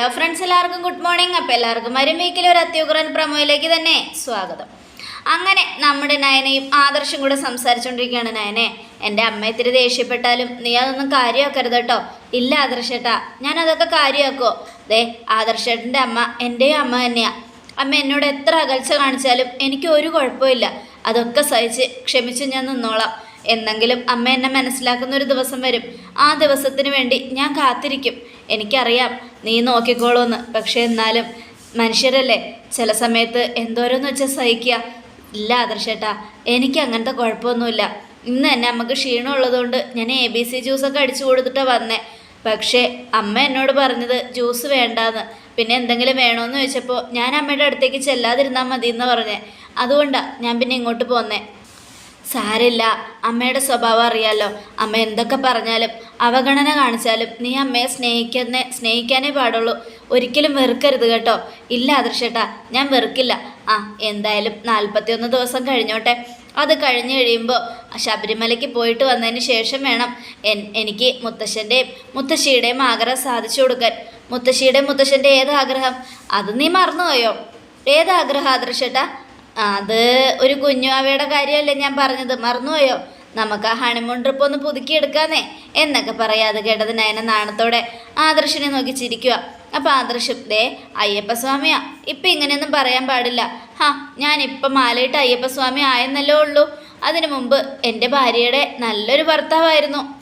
Hello friends എല്ലാവർക്കും good morning അപ്പോൾ എല്ലാവർക്കും മരുമേക്കിലെ ഒരു അത്യുഗ്രൻ പ്രമോയിലേക്ക് തന്നെ സ്വാഗതം. അങ്ങനെ നമ്മുടെ നയനയും ആദർശം കൂടെ സംസാരിച്ചുകൊണ്ടിരിക്കുകയാണ് നയനെ. എന്റെ അമ്മ ഇത്തിരി ദേഷ്യപ്പെട്ടാലും നീ അതൊന്നും കാര്യമാക്കരുത് കേട്ടോ. ഇല്ല ആദർശേട്ടാ ഞാൻ അതൊക്കെ കാര്യമാക്കുമോ ദേ ആദർശേട്ടന്റെ അമ്മ എന്റെയും അമ്മ തന്നെയാണ് അമ്മ എന്നോട് എത്ര അകൽച്ച കാണിച്ചാലും എനിക്ക് ഒരു കുഴപ്പമില്ല അതൊക്കെ സഹിച്ച് ക്ഷമിച്ച് ഞാൻ നിന്നോളാം. എന്നെങ്കിലും അമ്മ എന്നെ മനസ്സിലാക്കുന്ന ഒരു ദിവസം വരും. ആ ദിവസത്തിന് വേണ്ടി ഞാൻ കാത്തിരിക്കും. എനിക്കറിയാം നീ നോക്കിക്കോളൂന്ന്. പക്ഷേ എന്നാലും മനുഷ്യരല്ലേ? ചില സമയത്ത് എന്തോരോന്ന് വെച്ചാൽ സഹിക്കുക ഇല്ല ആദർശേട്ടാ എനിക്ക് അങ്ങനത്തെ കുഴപ്പമൊന്നുമില്ല. ഇന്ന് തന്നെ നമുക്ക് ക്ഷീണമുള്ളതുകൊണ്ട് ഞാൻ എ ബി സി ജ്യൂസൊക്കെ അടിച്ചു കൊടുത്തിട്ടാണ് വന്നേ. പക്ഷേ അമ്മ എന്നോട് പറഞ്ഞത് ജ്യൂസ് വേണ്ടാന്ന്. പിന്നെ എന്തെങ്കിലും വേണമെന്ന് ചോദിച്ചപ്പോൾ ഞാൻ അമ്മയുടെ അടുത്തേക്ക് ചെല്ലാതിരുന്നാൽ മതി എന്ന് പറഞ്ഞേ. അതുകൊണ്ടാണ് ഞാൻ പിന്നെ ഇങ്ങോട്ട് പോന്നേ. സാരില്ല. അമ്മയുടെ സ്വഭാവം അറിയാലോ. അമ്മ എന്തൊക്കെ പറഞ്ഞാലും അവഗണന കാണിച്ചാലും നീ അമ്മയെ സ്നേഹിക്കുന്നേ സ്നേഹിക്കാനേ പാടുള്ളൂ. ഒരിക്കലും വെറുക്കരുത് കേട്ടോ. ഇല്ല ആദർശേട്ടാ ഞാൻ വെറുക്കില്ല. ആ എന്തായാലും നാൽപ്പത്തിയൊന്ന് ദിവസം കഴിഞ്ഞോട്ടെ. അത് കഴിഞ്ഞ് കഴിയുമ്പോൾ ശബരിമലയ്ക്ക് പോയിട്ട് വന്നതിന് ശേഷം വേണം എനിക്ക് മുത്തശ്ശന്റെയും മുത്തശ്ശിയുടെയും ആഗ്രഹം സാധിച്ചു കൊടുക്കാൻ. മുത്തശ്ശിയുടെയും മുത്തശ്ശന്റെ ഏതാഗ്രഹം? അത് നീ മറന്നുപോയോ? ഏതാഗ്രഹം ആദർശേട്ടാ? അത് ഒരു കുഞ്ഞുവാവയുടെ കാര്യമല്ലേ ഞാൻ പറഞ്ഞത്? മറന്നുപോയോ? നമുക്ക് ആ ഹണിമൂൺ ട്രിപ്പ് ഒന്ന് പുതുക്കിയെടുക്കാന്നേ. എന്നൊക്കെ പറയാതെ കേട്ടത് നയന നാണത്തോടെ ആദർശിനെ നോക്കി ചിരിക്കുക അപ്പോൾ ആദർശം ദേ അയ്യപ്പസ്വാമിയാ. ഇപ്പം ഇങ്ങനെയൊന്നും പറയാൻ പാടില്ല. ഹാ ഞാനിപ്പം മാലയിട്ട് അയ്യപ്പസ്വാമി ആയെന്നല്ലേ ഉള്ളൂ. അതിനു മുമ്പ് എന്റെ ഭാര്യയുടെ നല്ലൊരു ഭർത്താവായിരുന്നു.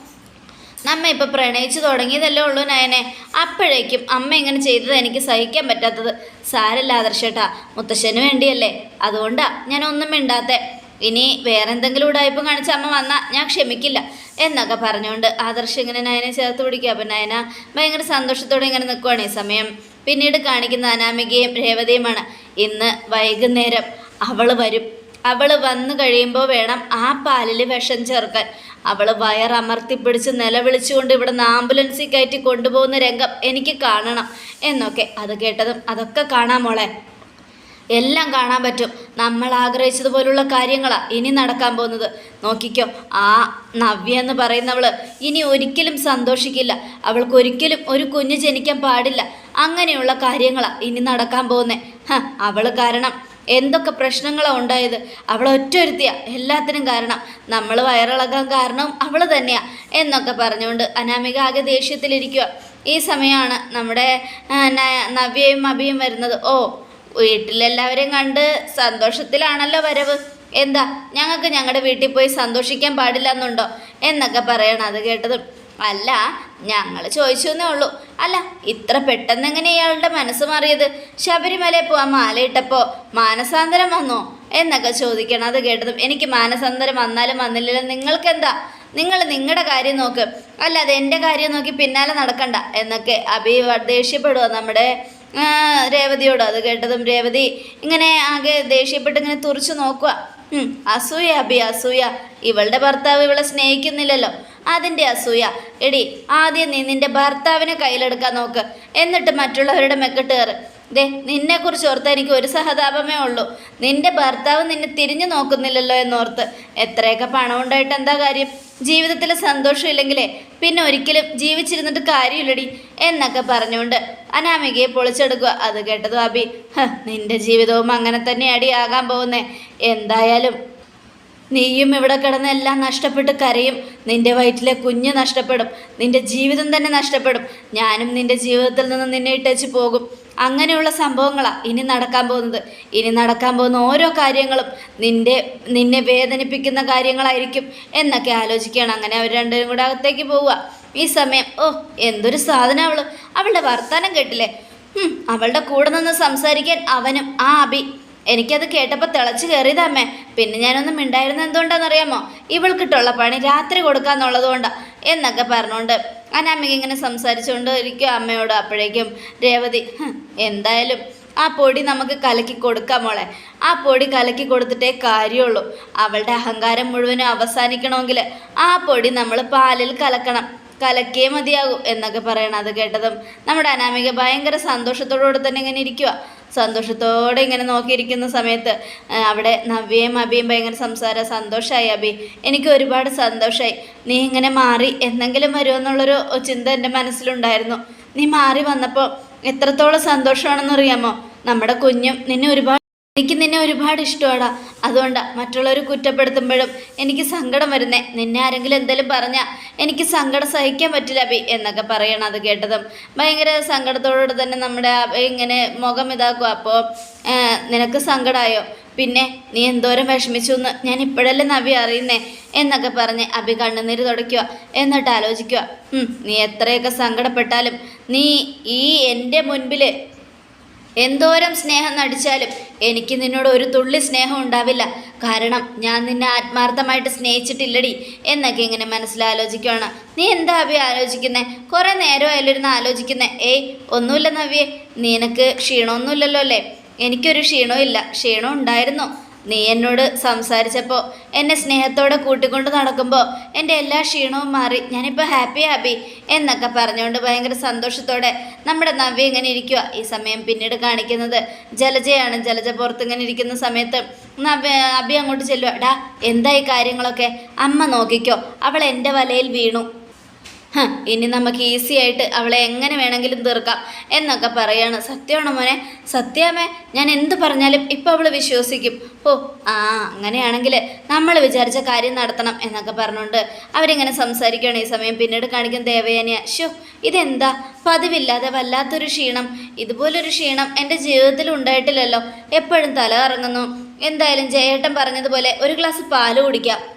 നമ്മ ഇപ്പോൾ പ്രണയിച്ചു തുടങ്ങിയതല്ലേ ഉള്ളൂ നയനെ. അപ്പോഴേക്കും അമ്മ ഇങ്ങനെ ചെയ്തത് എനിക്ക് സഹിക്കാൻ പറ്റാത്തത്. സാരല്ല ആദർശേട്ടാ മുത്തശ്ശന് വേണ്ടിയല്ലേ. അതുകൊണ്ടാ ഞാൻ ഒന്നും മിണ്ടാത്തെ. ഇനി വേറെ എന്തെങ്കിലും ഉടായ്പം കാണിച്ച അമ്മ വന്നാൽ ഞാൻ ക്ഷമിക്കില്ല എന്നൊക്കെ പറഞ്ഞുകൊണ്ട് ആദർശ് ഇങ്ങനെ നയനെ ചേർത്ത് പിടിക്കുക. അപ്പം നയന ഭയങ്കര സന്തോഷത്തോടെ ഇങ്ങനെ നിൽക്കുവാണ് ഈ സമയം. പിന്നീട് കാണിക്കുന്ന അനാമികയും രേവതിയുമാണ്. ഇന്ന് വൈകുന്നേരം അവൾ വരും. അവൾ വന്നു കഴിയുമ്പോൾ വേണം ആ പാലിൽ വിഷം ചേർക്കാൻ. അവൾ വയറമർത്തിപ്പിടിച്ച് നിലവിളിച്ചുകൊണ്ട് ഇവിടെ നിന്ന് ആംബുലൻസിൽ കയറ്റി കൊണ്ടുപോകുന്ന രംഗം എനിക്ക് കാണണം എന്നൊക്കെ അത് കേട്ടതും അതൊക്കെ കാണാം മോളെ. എല്ലാം കാണാൻ പറ്റും. നമ്മൾ ആഗ്രഹിച്ചതുപോലുള്ള കാര്യങ്ങളാണ് ഇനി നടക്കാൻ പോകുന്നത്. നോക്കിക്കോ ആ നവ്യ എന്ന് പറയുന്നവൾ ഇനി ഒരിക്കലും സന്തോഷിക്കില്ല. അവൾക്ക് ഒരിക്കലും ഒരു കുഞ്ഞ് ജനിക്കാൻ പാടില്ല. അങ്ങനെയുള്ള കാര്യങ്ങളാണ് ഇനി നടക്കാൻ പോകുന്നത് അവൾ കാരണം എന്തൊക്കെ പ്രശ്നങ്ങളാണ് ഉണ്ടായത്? അവൾ ഒറ്റൊരുത്തിയ. എല്ലാത്തിനും കാരണം. നമ്മൾ വയറിളകാൻ കാരണം അവൾ തന്നെയാ എന്നൊക്കെ പറഞ്ഞുകൊണ്ട് അനാമിക ആകെ ദേഷ്യത്തിലിരിക്കുക ഈ സമയമാണ് നമ്മുടെ നവ്യയും അഭിയും വരുന്നത്. ഓ വീട്ടിലെല്ലാവരെയും കണ്ട് സന്തോഷത്തിലാണല്ലോ വരവ്. എന്താ? ഞങ്ങൾക്ക് ഞങ്ങളുടെ വീട്ടിൽ പോയി സന്തോഷിക്കാൻ പാടില്ല എന്നുണ്ടോ എന്നൊക്കെ പറയണം അത് കേട്ടതും. അല്ല ഞങ്ങൾ ചോദിച്ചു എന്നേ ഉള്ളൂ. അല്ല ഇത്ര പെട്ടെന്ന് എങ്ങനെ ഇയാളുടെ മനസ്സ് മാറിയത്? ശബരിമലയിൽ പോവാൻ മാലയിട്ടപ്പോൾ മാനസാന്തരം വന്നോ? എന്നൊക്കെ ചോദിക്കണം. അത് കേട്ടതും എനിക്ക് മാനസാന്തരം വന്നാലും വന്നില്ലല്ലോ. നിങ്ങൾക്കെന്താ? നിങ്ങൾ നിങ്ങളുടെ കാര്യം നോക്ക്. അല്ലാതെ എന്റെ കാര്യം നോക്കി പിന്നാലെ നടക്കണ്ട എന്നൊക്കെ അഭി ദേഷ്യപ്പെടുക നമ്മുടെ രേവതിയോട്. അത് കേട്ടതും രേവതി ഇങ്ങനെ ആകെ ദേഷ്യപ്പെട്ട് ഇങ്ങനെ തുറച്ചു നോക്കുക അസൂയ അഭി അസൂയ. ഇവളുടെ ഭർത്താവ് ഇവളെ സ്നേഹിക്കുന്നില്ലല്ലോ. അതിന്റെ അസൂയ. എടി ആദ്യം നീ നിന്റെ ഭർത്താവിനെ കയ്യിലെടുക്കാൻ നോക്ക്. എന്നിട്ട് മറ്റുള്ളവരുടെ മെക്കെട്ട് കയറ്. ദേ നിന്നെക്കുറിച്ച് ഓർത്ത് എനിക്ക് ഒരു സഹതാപമേ ഉള്ളൂ. നിന്റെ ഭർത്താവ് നിന്നെ തിരിഞ്ഞു നോക്കുന്നില്ലല്ലോ എന്നോർത്ത്. എത്രയൊക്കെ പണം ഉണ്ടായിട്ട് എന്താ കാര്യം? ജീവിതത്തിൽ സന്തോഷമില്ലെങ്കിലേ പിന്നെ ഒരിക്കലും ജീവിച്ചിരുന്നിട്ട് കാര്യമില്ലടി എന്നൊക്കെ പറഞ്ഞുകൊണ്ട് അനാമികയെ പൊളിച്ചെടുക്കുക. അത് കേട്ടതും അബി നിന്റെ ജീവിതവും അങ്ങനെ തന്നെ അടി ആകാൻ പോകുന്നേ. എന്തായാലും നീയും ഇവിടെ കിടന്ന് എല്ലാം നഷ്ടപ്പെട്ട് കരയും. നിന്റെ വയറ്റിലെ കുഞ്ഞ് നഷ്ടപ്പെടും. നിന്റെ ജീവിതം തന്നെ നഷ്ടപ്പെടും. ഞാനും നിന്റെ ജീവിതത്തിൽ നിന്ന് നിന്നെ ഇട്ടേച്ച് പോകും. അങ്ങനെയുള്ള സംഭവങ്ങളാണ് ഇനി നടക്കാൻ പോകുന്നത്. ഇനി നടക്കാൻ പോകുന്ന ഓരോ കാര്യങ്ങളും നിന്റെ നിന്നെ വേദനിപ്പിക്കുന്ന കാര്യങ്ങളായിരിക്കും എന്നൊക്കെ ആലോചിക്കുകയാണ്. അങ്ങനെ അവർ രണ്ടുപേരും കൂടെ അകത്തേക്ക് പോവുക. ഈ സമയം ഓ എന്തൊരു സാധനം അവൾ. അവളുടെ വർത്തമാനം കേട്ടില്ലേ? അവളുടെ കൂടെ നിന്ന് സംസാരിക്കാൻ അവനും ആ അബി എനിക്കത് കേട്ടപ്പോൾ തിളച്ച് കയറിയതമ്മേ പിന്നെ ഞാനൊന്നും മിണ്ടായിരുന്ന എന്തുകൊണ്ടാണെന്നറിയാമോ? ഇവൾക്കിട്ടുള്ള പണി രാത്രി കൊടുക്കാന്നുള്ളതുകൊണ്ടാണ് എന്നൊക്കെ പറഞ്ഞുകൊണ്ട് അനാമിക ഇങ്ങനെ സംസാരിച്ചുകൊണ്ട് ഇരിക്കും അമ്മയോട് അപ്പോഴേക്കും രേവതി. എന്തായാലും ആ പൊടി നമുക്ക് കലക്കി കൊടുക്കാം മോളെ. ആ പൊടി കലക്കി കൊടുത്തിട്ടേ കാര്യമുള്ളൂ. അവളുടെ അഹങ്കാരം മുഴുവനും അവസാനിക്കണമെങ്കിൽ ആ പൊടി നമ്മൾ പാലിൽ കലക്കണം. കലക്കേ മതിയാകും എന്നൊക്കെ പറയണം അത് കേട്ടതും നമ്മുടെ അനാമിക ഭയങ്കര സന്തോഷത്തോടുകൂടെ തന്നെ ഇങ്ങനെ ഇരിക്കുക സന്തോഷത്തോടെ ഇങ്ങനെ നോക്കിയിരിക്കുന്ന സമയത്ത് അവിടെ നവ്യയും അബിയും ഭയങ്കര സംസാര സന്തോഷമായി അബി എനിക്ക് ഒരുപാട് സന്തോഷമായി നീ ഇങ്ങനെ മാറി എന്തെങ്കിലും വരുമെന്നുള്ളൊരു ചിന്ത എന്റെ മനസ്സിലുണ്ടായിരുന്നു. നീ മാറി വന്നപ്പോൾ എത്രത്തോളം സന്തോഷമാണെന്നറിയാമോ? നമ്മുടെ കുഞ്ഞും നിന്നെ ഒരുപാട് എനിക്ക് നിന്നെ ഒരുപാട് ഇഷ്ടമാടാ അതുകൊണ്ടാ മറ്റുള്ളവർ കുറ്റപ്പെടുത്തുമ്പോഴും എനിക്ക് സങ്കടം വരുന്നേ. നിന്നെ ആരെങ്കിലും എന്തെങ്കിലും പറഞ്ഞാൽ എനിക്ക് സങ്കടം സഹിക്കാൻ പറ്റില്ല അബി എന്നൊക്കെ പറയണം അത് കേട്ടതും. ഭയങ്കര സങ്കടത്തോടുകൂടി തന്നെ നമ്മുടെ ഇങ്ങനെ മുഖം ഇതാക്കും. അപ്പോൾ നിനക്ക് സങ്കടമായോ പിന്നെ നീ എന്തോരം വിഷമിച്ചു എന്ന് ഞാൻ ഇപ്പോഴല്ലേ നബി അറിയുന്നേ എന്നൊക്കെ പറഞ്ഞ് അബി കണ്ണുനീര് തുടയ്ക്കുക എന്നിട്ട് ആലോചിക്കുക നീ എത്രയൊക്കെ സങ്കടപ്പെട്ടാലും നീ ഈ എന്റെ മുൻപിൽ എന്തോരം സ്നേഹം നടിച്ചാലും എനിക്ക് നിന്നോട് ഒരു തുള്ളി സ്നേഹം ഉണ്ടാവില്ല. കാരണം ഞാൻ നിന്നെ ആത്മാർത്ഥമായിട്ട് സ്നേഹിച്ചിട്ടില്ലടി. എന്നൊക്കെ ഇങ്ങനെ മനസ്സിലാലോചിക്കുകയാണ് നീ എന്താ അഭി ആലോചിക്കുന്നേ? കുറേ നേരമായാലിരുന്ന് ആലോചിക്കുന്നേ. ഏയ് ഒന്നുമില്ല നവ്യേ. നിനക്ക് ക്ഷീണമൊന്നുമില്ലല്ലോ അല്ലേ? എനിക്കൊരു ക്ഷീണമില്ല ക്ഷീണം ഉണ്ടായിരുന്നു. നീ എന്നോട് സംസാരിച്ചപ്പോൾ എന്നെ സ്നേഹത്തോടെ കൂട്ടിക്കൊണ്ട് നടക്കുമ്പോൾ എന്റെ എല്ലാ ക്ഷീണവും മാറി. ഞാനിപ്പോൾ ഹാപ്പി ഹാപ്പി എന്നൊക്കെ പറഞ്ഞുകൊണ്ട് ഭയങ്കര സന്തോഷത്തോടെ നമ്മുടെ നവ്യ ഇങ്ങനെ ഇരിക്കുക ഈ സമയം പിന്നീട് കാണിക്കുന്നത് ജലജയാണ്. ജലജ പുറത്ത് ഇങ്ങനെ ഇരിക്കുന്ന സമയത്ത് നവ്യ അബി അങ്ങോട്ട് ചെല്ലുക ഡാ എന്തായി കാര്യങ്ങളൊക്കെ? അമ്മ നോക്കിക്കോ. അവൾ എന്റെ വലയിൽ വീണു. ഇനി നമുക്ക് ഈസി ആയിട്ട് അവളെ എങ്ങനെ വേണമെങ്കിലും തീർക്കാം എന്നൊക്കെ പറയാണ് സത്യമാണോ മോനെ? സത്യമേ ഞാൻ എന്ത് പറഞ്ഞാലും ഇപ്പോൾ അവൾ വിശ്വസിക്കും. ഓ ആ അങ്ങനെയാണെങ്കിൽ നമ്മൾ വിചാരിച്ച കാര്യം നടത്തണം എന്നൊക്കെ പറഞ്ഞുകൊണ്ട് അവരിങ്ങനെ സംസാരിക്കുകയാണ് ഈ സമയം. പിന്നീട് കാണിക്കുന്ന ദേവയാനിയ ഷോ ഇതെന്താ? പതിവില്ലാതെ വല്ലാത്തൊരു ക്ഷീണം. ഇതുപോലൊരു ക്ഷീണം എന്റെ ജീവിതത്തിൽ ഉണ്ടായിട്ടില്ലല്ലോ. എപ്പോഴും തല കറങ്ങുന്നു. എന്തായാലും ജയേട്ടൻ പറഞ്ഞതുപോലെ ഒരു ഗ്ലാസ് പാൽ കുടിക്കാം.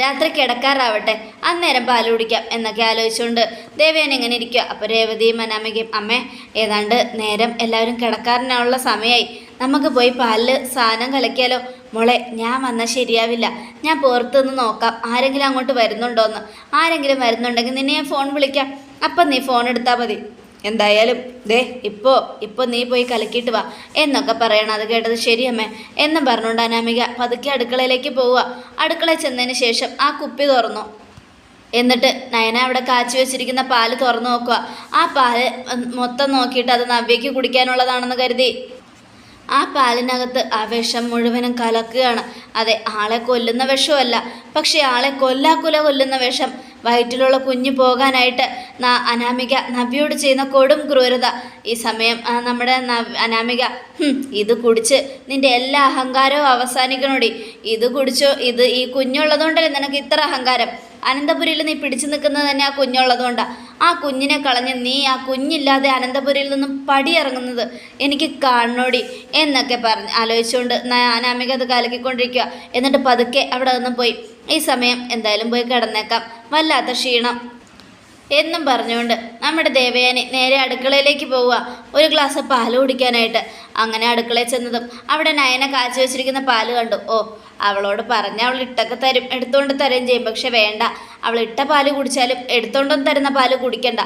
രാത്രി കിടക്കാറാവട്ടെ അന്നേരം പാൽ കുടിക്കാം എന്നൊക്കെ ആലോചിച്ചുകൊണ്ട് ദേവേന എങ്ങനെ ഇരിക്കുക. അപ്പോൾ രേവതിയും അനാമികയും അമ്മേ ഏതാണ്ട് നേരം എല്ലാവരും കിടക്കാറിനുള്ള സമയമായി നമുക്ക് പോയി പാലിൽ സാധനം കലക്കിയാലോ? മോളെ ഞാൻ വന്നാൽ ശരിയാവില്ല. ഞാൻ പുറത്തുനിന്ന് നോക്കാം. ആരെങ്കിലും അങ്ങോട്ട് വരുന്നുണ്ടോയെന്ന് ആരെങ്കിലും വരുന്നുണ്ടെങ്കിൽ നിന്നെ ഞാൻ ഫോൺ വിളിക്കാം. അപ്പം നീ ഫോൺ എടുത്താൽ മതി. എന്തായാലും ദേ ഇപ്പോ ഇപ്പോൾ നീ പോയി കലക്കിയിട്ട് വാ. എന്നൊക്കെ പറയണം അത് കേട്ടത് ശരിയമ്മേ എന്നും പറഞ്ഞുകൊണ്ട് അനാമിക പതുക്കെ അടുക്കളയിലേക്ക് പോവുക. അടുക്കള ചെന്നതിന് ശേഷം ആ കുപ്പി തുറന്നു. എന്നിട്ട് നയന അവിടെ കാച്ചി വെച്ചിരിക്കുന്ന പാൽ തുറന്നു നോക്കുക. ആ പാൽ മൊത്തം നോക്കിയിട്ട് അത് നവ്യയ്ക്ക് കുടിക്കാനുള്ളതാണെന്ന് കരുതി. ആ പാലിനകത്ത് ആ വിഷം മുഴുവനും കലക്കുകയാണ്. അതെ ആളെ കൊല്ലുന്ന വിഷമല്ല പക്ഷേ ആളെ കൊല്ലാക്കുല കൊല്ലുന്ന വിഷം വയറ്റിലുള്ള കുഞ്ഞു പോകാനായിട്ട് അനാമിക നവ്യോട് ചെയ്യുന്ന കൊടും ക്രൂരത. ഈ സമയം നമ്മുടെ അനാമിക ഇത് കുടിച്ച് നിന്റെ എല്ലാ അഹങ്കാരവും അവസാനിക്കണോടി. ഇത് കുടിച്ചോ ഇത് ഈ കുഞ്ഞുള്ളതുകൊണ്ടല്ലേ നിനക്ക് ഇത്ര അഹങ്കാരം? അനന്തപുരിയിൽ നീ പിടിച്ചു നിൽക്കുന്നത് തന്നെ ആ കുഞ്ഞുള്ളതുകൊണ്ടാണ് ആ കുഞ്ഞിനെ കളഞ്ഞ് നീ ആ കുഞ്ഞില്ലാതെ അനന്തപുരിയിൽ നിന്നും പടിയിറങ്ങുന്നത് എനിക്ക് കാണണോടി എന്നൊക്കെ പറഞ്ഞ് ആലോചിച്ചുകൊണ്ട് അനാമിക അത് കലക്കിക്കൊണ്ടിരിക്കുക എന്നിട്ട് പതുക്കെ അവിടെ നിന്ന് പോയി. ഈ സമയം എന്തായാലും പോയി കിടന്നേക്കാം. വല്ലാത്ത ക്ഷീണം. എന്നും പറഞ്ഞുകൊണ്ട് നമ്മുടെ ദേവയാനി നേരെ അടുക്കളയിലേക്ക് പോവുക. ഒരു ഗ്ലാസ് പാൽ കുടിക്കാനായിട്ട്. അങ്ങനെ അടുക്കളയിൽ ചെന്നതും അവിടെ നയന കാച്ചു വെച്ചിരിക്കുന്ന പാൽ കണ്ടു. ഓ അവളോട് പറഞ്ഞ അവൾ ഇട്ടൊക്കെ തരും. എടുത്തുകൊണ്ട് തരുകയും ചെയ്യും. പക്ഷെ വേണ്ട. അവൾ ഇട്ട പാൽ കുടിച്ചാലും എടുത്തുകൊണ്ടൊന്നും തരുന്ന പാൽ കുടിക്കണ്ട.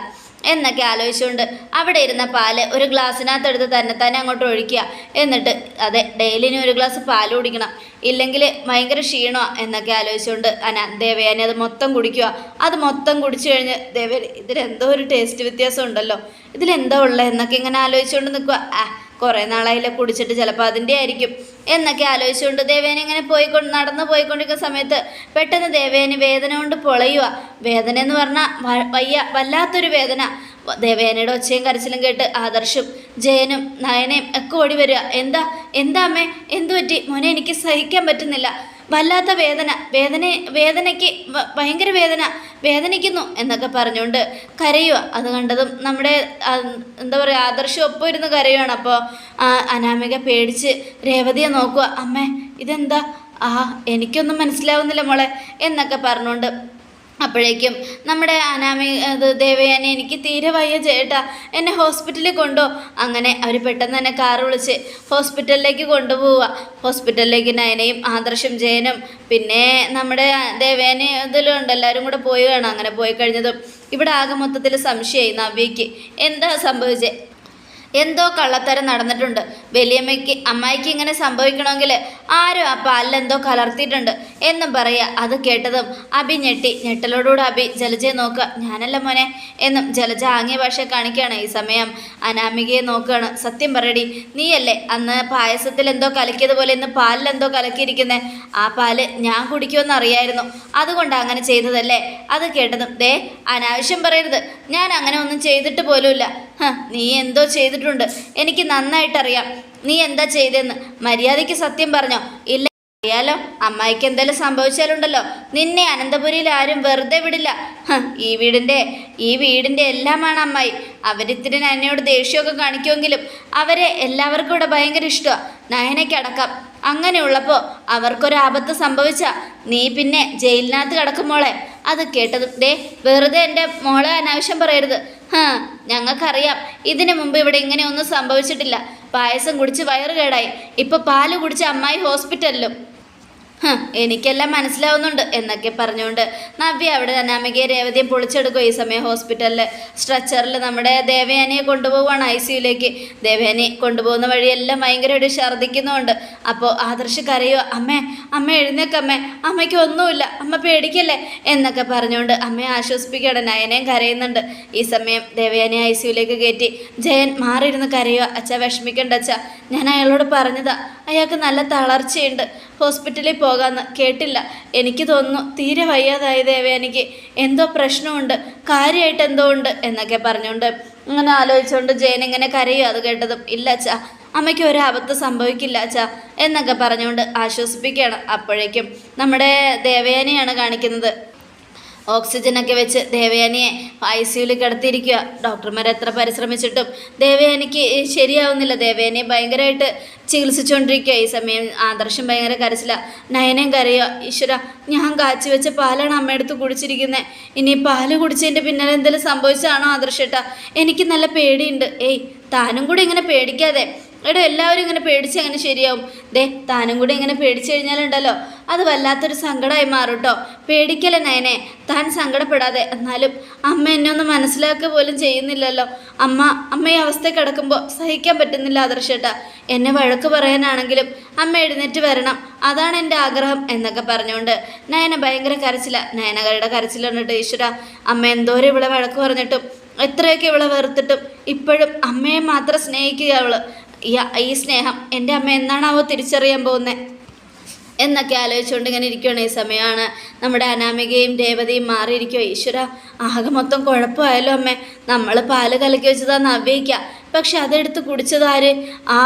എന്നൊക്കെ ആലോചിച്ചുകൊണ്ട് അവിടെ ഇരുന്ന പാൽ ഒരു ഗ്ലാസ്സിനകത്തെടുത്ത് തന്നെ തന്നെ അങ്ങോട്ട് ഒഴിക്കുക. എന്നിട്ട് അതെ ഡെയിലിന് ഒരു ഗ്ലാസ് പാൽ കുടിക്കണം. ഇല്ലെങ്കിൽ ഭയങ്കര ക്ഷീണമാണ് എന്നൊക്കെ ആലോചിച്ചുകൊണ്ട് അന ദേവയാനി അത് മൊത്തം കുടിക്കുക. അത് മൊത്തം കുടിച്ചു കഴിഞ്ഞ് ദേവ ഇതിലെന്തോ ഒരു ടേസ്റ്റ് വ്യത്യാസം ഉണ്ടല്ലോ. ഇതിലെന്തോ ഉള്ളത് എന്നൊക്കെ ഇങ്ങനെ ആലോചിച്ചുകൊണ്ട് നിൽക്കുക. ആ കുറേ നാളായില്ല കുടിച്ചിട്ട്. ചിലപ്പോൾ അതിന്റെ ആയിരിക്കും. എന്നൊക്കെ ആലോചിച്ചുകൊണ്ട് ദേവേന ഇങ്ങനെ പോയിക്കൊണ്ട് നടന്നു പോയിക്കൊണ്ടിരിക്കുന്ന സമയത്ത് പെട്ടെന്ന് ദേവേന് വേദന കൊണ്ട് പൊളയുക. വേദന എന്ന് പറഞ്ഞാൽ വയ്യ വല്ലാത്തൊരു വേദന. ദേവേനയുടെ ഒച്ചയും കരച്ചിലും കേട്ട് ആദർശും ജയനും നയനയും ഒക്കെ ഓടി വരിക. എന്താ എന്താ അമ്മേ? എന്തു പറ്റി മോനെ എനിക്ക് സഹിക്കാൻ പറ്റുന്നില്ല. വല്ലാത്ത വേദന. വേദന വേദനയ്ക്ക് ഭയങ്കര വേദന. വേദനിക്കുന്നു എന്നൊക്കെ പറഞ്ഞുകൊണ്ട് കരയുക അത് കണ്ടതും നമ്മുടെ എന്താ പറയുക ആദർശം ഒപ്പം ഇരുന്ന് കരയുകയാണ് അപ്പോൾ അനാമിക പേടിച്ച് രേവതിയെ നോക്കുക അമ്മേ ഇതെന്താ? ആ എനിക്കൊന്നും മനസ്സിലാവുന്നില്ല മോളെ എന്നൊക്കെ പറഞ്ഞുകൊണ്ട് അപ്പോഴേക്കും നമ്മുടെ അനാമി അത് ദേവയാനി എനിക്ക് തീരെ വയ്യ ചേട്ടാ. എന്നെ ഹോസ്പിറ്റലിൽ കൊണ്ടോ. അങ്ങനെ അവർ പെട്ടെന്ന് തന്നെ കാർ വിളിച്ച് ഹോസ്പിറ്റലിലേക്ക് കൊണ്ടുപോവുക. ഹോസ്പിറ്റലിലേക്ക് നയനയും ആദർശം ജയനും പിന്നെ നമ്മുടെ ദേവേനെ ഇതിലുണ്ട് എല്ലാവരും കൂടെ പോയി വേണം അങ്ങനെ പോയി കഴിഞ്ഞതും ഇവിടെ ആകെ മൊത്തത്തിൽ സംശയമായി നവ്യയ്ക്ക്. എന്താ സംഭവിച്ചത് എന്തോ കള്ളത്തരം നടന്നിട്ടുണ്ട്. വലിയമ്മയ്ക്ക് അമ്മായിക്ക് ഇങ്ങനെ സംഭവിക്കണമെങ്കിൽ ആരും ആ പാലിലെന്തോ കലർത്തിയിട്ടുണ്ട് എന്നും പറയുക. അത് കേട്ടതും അബി ഞെട്ടി. ഞെട്ടലോടുകൂടെ അബി ജലജയെ നോക്കുക ഞാനല്ല മോനെ എന്നും ജലജ ആംഗ്യ ഭാഷ കാണിക്കുകയാണ്. ഈ സമയം അനാമികയെ നോക്കുകയാണ്. സത്യം പറയടി നീയല്ലേ അന്ന് പായസത്തിൽ എന്തോ കലക്കിയതുപോലെ ഇന്ന് പാലിൽ എന്തോ കലക്കിയിരിക്കുന്നേ? ആ പാൽ ഞാൻ കുടിക്കുമെന്ന് അറിയായിരുന്നു. അതുകൊണ്ട് അങ്ങനെ ചെയ്തതല്ലേ? അത് കേട്ടതും. ദേ അനാവശ്യം പറയരുത്. ഞാൻ അങ്ങനെ ഒന്നും ചെയ്തിട്ട് പോലുമില്ല. നീ എന്തോ ചെയ്തിട്ടുണ്ട്. എനിക്ക് നന്നായിട്ടറിയാം. നീ എന്താ ചെയ്തെന്ന്. മര്യാദയ്ക്ക് സത്യം പറഞ്ഞോ. ഇല്ല അറിയാലോ. അമ്മായിക്ക് എന്തെങ്കിലും സംഭവിച്ചാലുണ്ടല്ലോ. നിന്നെ അനന്തപുരിയിൽ ആരും വെറുതെ വിടില്ല. ഈ വീടിന്റെ ഈ വീടിന്റെ എല്ലാമാണ് അമ്മായി. അവരിത്തിരി നയനയോട് ദേഷ്യമൊക്കെ കാണിക്കുമെങ്കിലും അവരെ എല്ലാവർക്കും ഇവിടെ ഭയങ്കര ഇഷ്ടമാണ് നയനയ്ക്കടക്കാം അങ്ങനെയുള്ളപ്പോൾ അവർക്കൊരാപത്ത് സംഭവിച്ചാൽ സംഭവിച്ച നീ പിന്നെ ജയിലിനകത്ത് മോളെ. അത് കേട്ടത് ദേ വെറുതെ എന്റെ മോളെ അനാവശ്യം പറയരുത്. ഹാ ഞങ്ങൾക്കറിയാം. ഇതിനു മുമ്പ് ഇവിടെ ഇങ്ങനെയൊന്നും സംഭവിച്ചിട്ടില്ല. പായസം കുടിച്ച് വയറുകേടായി. ഇപ്പോൾ ഇപ്പൊ പാൽ കുടിച്ച് അമ്മായി ഹോസ്പിറ്റലിലും. എനിക്കെല്ലാം മനസ്സിലാവുന്നുണ്ട് എന്നൊക്കെ പറഞ്ഞുകൊണ്ട് നവ്യ അവിടെ തന്നെ അനാമികയെ രേവതിയും പൊളിച്ചെടുക്കും ഈ സമയം ഹോസ്പിറ്റലിൽ സ്ട്രെച്ചറിൽ നമ്മുടെ ദേവയാനിയെ കൊണ്ടുപോവുകയാണ് ഐ സിയുലേക്ക് ദേവയാനി കൊണ്ടുപോകുന്ന വഴിയെല്ലാം ഭയങ്കരമായിട്ട് ഛർദ്ദിക്കുന്നുണ്ട്. അപ്പോൾ ആദർശ് കരയോ അമ്മേ അമ്മ എഴുന്നേക്കമ്മേ അമ്മയ്ക്ക് ഒന്നുമില്ല. അമ്മ പേടിക്കല്ലേ? എന്നൊക്കെ പറഞ്ഞുകൊണ്ട് അമ്മയെ ആശ്വസിപ്പിക്കുകയാണ് നയനയും കരയുന്നുണ്ട്. ഈ സമയം ദേവയാനി ഐ സിയുലേക്ക് കയറ്റി. ജയൻ മാറിയിരുന്ന് കരയോ അച്ഛ വിഷമിക്കണ്ട അച്ഛ. ഞാൻ അയാളോട് പറഞ്ഞതാ. അയാൾക്ക് നല്ല തളർച്ചയുണ്ട്. ഹോസ്പിറ്റലിൽ പോകാമെന്ന് കേട്ടില്ല. എനിക്ക് തോന്നുന്നു തീരെ വയ്യാതായി ദേവയാനിക്ക് എന്തോ പ്രശ്നമുണ്ട് കാര്യമായിട്ട് എന്തോ ഉണ്ട് എന്നൊക്കെ പറഞ്ഞുകൊണ്ട് ഇങ്ങനെ ആലോചിച്ചുകൊണ്ട് ജയൻ ഇങ്ങനെ കരയോ അത് കേട്ടതും. ഇല്ല അച്ഛാ അമ്മയ്ക്ക് ഒരു ആപത്ത് സംഭവിക്കില്ല അച്ഛാ എന്നൊക്കെ പറഞ്ഞുകൊണ്ട് ആശ്വസിപ്പിക്കുകയാണ് അപ്പോഴേക്കും. നമ്മുടെ ദേവയാനിയാണ് കാണിക്കുന്നത്. ഓക്സിജനൊക്കെ വെച്ച് ദേവയാനിയെ ഐ സിയുയിൽ കിടത്തിയിരിക്കുക ഡോക്ടർമാർ എത്ര പരിശ്രമിച്ചിട്ടും ദേവയാനിക്ക് ശരിയാവുന്നില്ല. ദേവയാനിയെ ഭയങ്കരമായിട്ട് ചികിത്സിച്ചുകൊണ്ടിരിക്കുക ഈ സമയം ആദർശം ഭയങ്കര കരച്ചില്ല നയനം കരയുക ഈശ്വര ഞാൻ കാച്ചി വെച്ച പാലാണ് അമ്മയെടുത്ത് കുടിച്ചിരിക്കുന്നത് ഇനി പാൽ കുടിച്ചതിന്റെ പിന്നാലെ എന്തെങ്കിലും സംഭവിച്ചാണോ ആദർശേട്ടാ? എനിക്ക് നല്ല പേടിയുണ്ട്. ഏയ് താനും കൂടി ഇങ്ങനെ പേടിക്കാതെ. എടോ എല്ലാവരും ഇങ്ങനെ പേടിച്ച് അങ്ങനെ ശരിയാവും? ദേ താനും കൂടി ഇങ്ങനെ പേടിച്ചു കഴിഞ്ഞാലുണ്ടല്ലോ. അത് വല്ലാത്തൊരു സങ്കടമായി മാറും കേട്ടോ പേടിക്കല്ലേ നയനെ? താൻ സങ്കടപ്പെടാതെ. എന്നാലും അമ്മ എന്നെ ഒന്ന് മനസ്സിലാക്കുക പോലും ചെയ്യുന്നില്ലല്ലോ. അമ്മ അമ്മ ഈ അവസ്ഥ കിടക്കുമ്പോൾ സഹിക്കാൻ പറ്റുന്നില്ല ആദർശേട്ട എന്നെ വഴക്ക് പറയാനാണെങ്കിലും അമ്മ എഴുന്നേറ്റ് വരണം. അതാണ് എന്റെ ആഗ്രഹം എന്നൊക്കെ പറഞ്ഞുകൊണ്ട് നയന ഭയങ്കര കരച്ചില. നയനകളുടെ കരച്ചിലാണ് കേട്ടോ ഈശ്വര? അമ്മ എന്തോരം ഇവിടെ വഴക്ക് പറഞ്ഞിട്ടും എത്രയൊക്കെ ഇവളെ വെറുത്തിട്ടും ഇപ്പോഴും അമ്മയെ മാത്രം സ്നേഹിക്കുക അവൾ. ഈ സ്നേഹം എന്റെ അമ്മ എന്നാണാവോ തിരിച്ചറിയാൻ പോകുന്നത് എന്നൊക്കെ ആലോചിച്ചുകൊണ്ട് ഇങ്ങനെ ഇരിക്കുകയാണ് ഈ സമയമാണ്. നമ്മുടെ അനാമികയും രേവതിയും മാറിയിരിക്കുക ഈശ്വര ആകെ മൊത്തം കുഴപ്പമായാലും അമ്മേ. നമ്മൾ പാൽ കലക്കി വെച്ചതാ അവയിക്കുക പക്ഷെ അതെടുത്ത് കുടിച്ചതാര്? ആ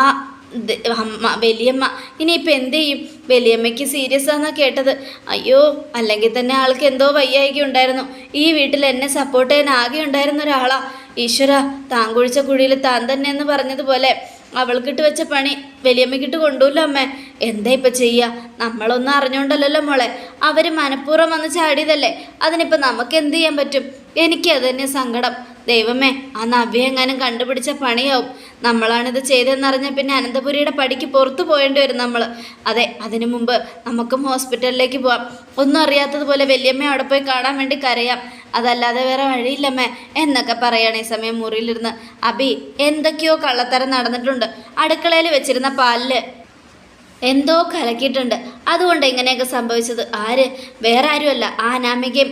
അമ്മ വലിയമ്മ. ഇനിയിപ്പോൾ എന്ത് ചെയ്യും? വലിയമ്മയ്ക്ക് സീരിയസ് ആണെന്നാണ് കേട്ടത്. അയ്യോ അല്ലെങ്കിൽ തന്നെ ആൾക്ക് എന്തോ വയ്യായിക ഉണ്ടായിരുന്നു. ഈ വീട്ടിൽ എന്നെ സപ്പോർട്ട് ചെയ്യാൻ ആകെ ഉണ്ടായിരുന്ന ഒരാളാ. ഈശ്വര താൻ കുഴിച്ച കുഴിയിൽ താൻ തന്നെ എന്ന് പറഞ്ഞതുപോലെ. അവൾക്കിട്ട് വെച്ച പണി വലിയമ്മയ്ക്കിട്ട് കൊണ്ടുവല്ലോ അമ്മേ. എന്താ ഇപ്പം ചെയ്യുക നമ്മളൊന്നും അറിഞ്ഞോണ്ടല്ലോ മോളെ. അവർ മനഃപൂർവം വന്ന് ചാടിയതല്ലേ? അതിനിപ്പോൾ നമുക്ക് എന്ത് ചെയ്യാൻ പറ്റും? എനിക്ക് അത് തന്നെ സങ്കടം. ദൈവമേ ആ നവ്യെങ്ങാനും കണ്ടുപിടിച്ച പണിയാവും. നമ്മളാണിത് ചെയ്തതെന്നറിഞ്ഞ പിന്നെ അനന്തപുരിയുടെ പടിക്ക് പുറത്തു പോയേണ്ടി വരും നമ്മൾ അതെ അതിനു മുമ്പ് നമുക്കും ഹോസ്പിറ്റലിലേക്ക് പോവാം. ഒന്നും അറിയാത്തതുപോലെ വലിയമ്മയെ അവിടെ പോയി കാണാൻ വേണ്ടി കരയാം. അതല്ലാതെ വേറെ വഴിയില്ലമ്മേ. എന്നൊക്കെ പറയാണ് ഈ സമയം മുറിയിലിരുന്ന്. അബി എന്തൊക്കെയോ കള്ളത്തരം നടന്നിട്ടുണ്ട്. അടുക്കളയിൽ വെച്ചിരുന്ന പാലിൽ എന്തോ കലക്കിയിട്ടുണ്ട്. അതുകൊണ്ട് ഇങ്ങനെയൊക്കെ സംഭവിച്ചത് ആര്? വേറെ ആരുമല്ല. ആ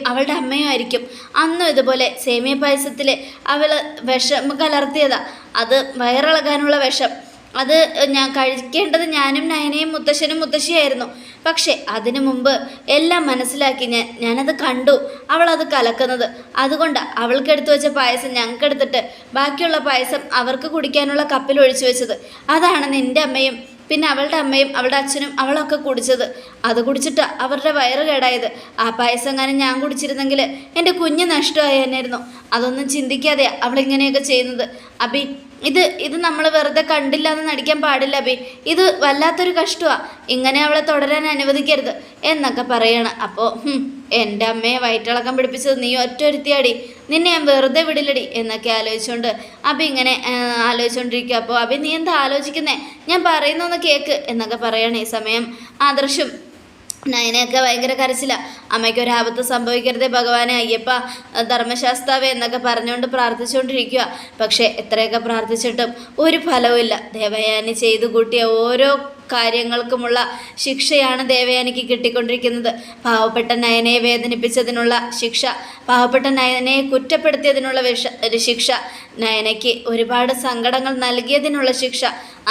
അവളുടെ അമ്മയും ആയിരിക്കും. അന്നും ഇതുപോലെ സേമിയ പായസത്തിൽ അവൾ വിഷം കലർത്തിയതാ. അത് വയറിളകാനുള്ള വിഷം. അത് ഞാൻ കഴിക്കേണ്ടത് ഞാനും നയനയും മുത്തശ്ശനും മുത്തശ്ശിയായിരുന്നു. പക്ഷേ അതിനു മുമ്പ് എല്ലാം മനസ്സിലാക്കി ഞാൻ ഞാനത് കണ്ടു. അവളത് കലക്കുന്നത്. അതുകൊണ്ട് അവൾക്ക് എടുത്തു വെച്ച പായസം ഞങ്ങൾക്കെടുത്തിട്ട് ബാക്കിയുള്ള പായസം അവർക്ക് കുടിക്കാനുള്ള കപ്പിൽ ഒഴിച്ചു വെച്ചത്. അതാണ് നിന്റെ അമ്മയും പിന്നെ അവളുടെ അമ്മയും അവളുടെ അച്ഛനും അവളൊക്കെ കുടിച്ചത്. അത് കുടിച്ചിട്ട് അവരുടെ വയറ് കേടായത്. ആ പായസം കാരണം ഞാൻ കുടിച്ചിരുന്നെങ്കിൽ എന്റെ കുഞ്ഞ് നഷ്ടമായി തന്നെയായിരുന്നു. അതൊന്നും ചിന്തിക്കാതെ അവളിങ്ങനെയൊക്കെ ചെയ്യുന്നത്. അബി ഇത് ഇത് നമ്മൾ വെറുതെ കണ്ടില്ല എന്ന് നടിക്കാൻ പാടില്ല അബി ഇത് വല്ലാത്തൊരു കഷ്ടമാണ് ഇങ്ങനെ അവളെ തുടരാൻ അനുവദിക്കരുത് എന്നൊക്കെ പറയണം. അപ്പോൾ എന്റെ അമ്മയെ വയറ്റിളക്കം പിടിപ്പിച്ചത് നീ ഒറ്റൊരുത്തിയാടി. നിന്നെ ഞാൻ വെറുതെ വിടില്ലടി എന്നൊക്കെ ആലോചിച്ചുകൊണ്ട് അബി ഇങ്ങനെ ആലോചിച്ചുകൊണ്ടിരിക്കുക അപ്പോൾ അബി നീ എന്താ ആലോചിക്കുന്നേ? ഞാൻ പറയുന്നൊന്ന് കേക്ക് എന്നൊക്കെ പറയണം ഈ സമയം ആദർശം നയനയൊക്കെ ഭയങ്കര കരച്ചില്ല അമ്മയ്ക്ക് ഒരു ആപത്ത് സംഭവിക്കരുതേ ഭഗവാനെ അയ്യപ്പ ധർമ്മശാസ്താവേ എന്നൊക്കെ പറഞ്ഞുകൊണ്ട് പ്രാർത്ഥിച്ചുകൊണ്ടിരിക്കുക പക്ഷേ എത്രയൊക്കെ പ്രാർത്ഥിച്ചിട്ടും ഒരു ഫലവുമില്ല ദേവയാനി ചെയ്തു കൂട്ടിയ ഓരോ കാര്യങ്ങൾക്കുമുള്ള ശിക്ഷയാണ് ദേവയാനിക്ക് കിട്ടിക്കൊണ്ടിരിക്കുന്നത്. പാവപ്പെട്ട നയനയെ വേദനിപ്പിച്ചതിനുള്ള ശിക്ഷ പാവപ്പെട്ട നയനയെ കുറ്റപ്പെടുത്തിയതിനുള്ള വിഷ ശിക്ഷ നയനയ്ക്ക് ഒരുപാട് സങ്കടങ്ങൾ നൽകിയതിനുള്ള ശിക്ഷ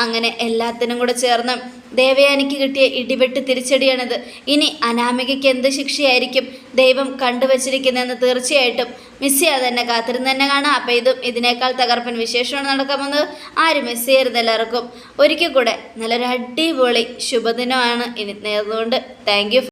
അങ്ങനെ എല്ലാത്തിനും കൂടെ ചേർന്ന് ദേവയാനിക്ക് കിട്ടിയ ഇടിവെട്ട് തിരിച്ചടിയാണിത്. ഇനി അനാമികയ്ക്ക് എന്ത് ശിക്ഷയായിരിക്കും? ദൈവം കണ്ടുവച്ചിരിക്കുന്നതെന്ന് തീർച്ചയായിട്ടും മിസ് ചെയ്യാതെ തന്നെ കാത്തിരുന്ന് തന്നെ കാണാം. അപ്പം ഇതും ഇതിനേക്കാൾ തകർപ്പൻ വിശേഷമാണ് നടക്കാമെന്നത്. ആരും മിസ് ചെയ്യരുത് എല്ലാവർക്കും. ഒരിക്കൽ കൂടെ നല്ലൊരു അടിപൊളി ശുഭദിനമാണ് ഇനി നേർന്നുകൊണ്ട്. താങ്ക്